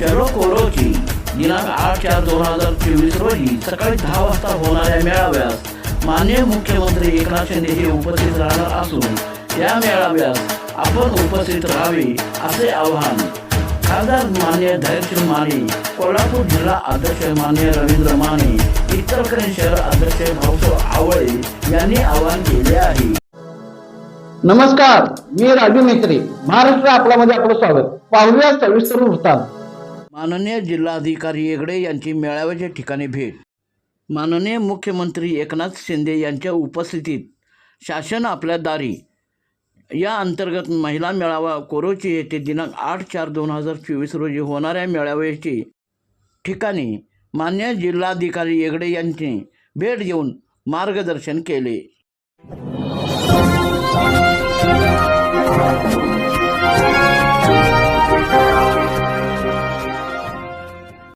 चलो कोरोची दिनांक आठ चार दोन हजार चोवीस रोजी सकाळी दहा वाजता होणाऱ्या मेळाव्यास माननीय मुख्यमंत्री एकनाथ शिंदे हे उपस्थित राहणार असून या मेळाव्यास आपण उपस्थित राहावे असे आवाहन खासदार मान्य धैर्यशील माने कोल्हापूर जिल्हा अध्यक्ष मान्य रवींद्र माने इतरकडे शहर अध्यक्ष भाऊसाहेब आवळे यांनी आवाहन केले आहे. नमस्कार मी राजू मेत्री महाराष्ट्र आपल्यामध्ये आपलं स्वागत. पाहुया सविस्तर वृत्तांत. माननीय जिल्हाधिकारी येगडे यांची मेळाव्याच्या ठिकाणी भेट. माननीय मुख्यमंत्री एकनाथ शिंदे यांच्या उपस्थितीत शासन आपल्या दारी. या अंतर्गत महिला मेळावा कोरोची येथे दिनांक आठ चार दोन हजार चोवीस रोजी होणाऱ्या मेळाव्याची ठिकाणी मान्य जिल्हाधिकारी येगडे यांची भेट देऊन मार्गदर्शन केले.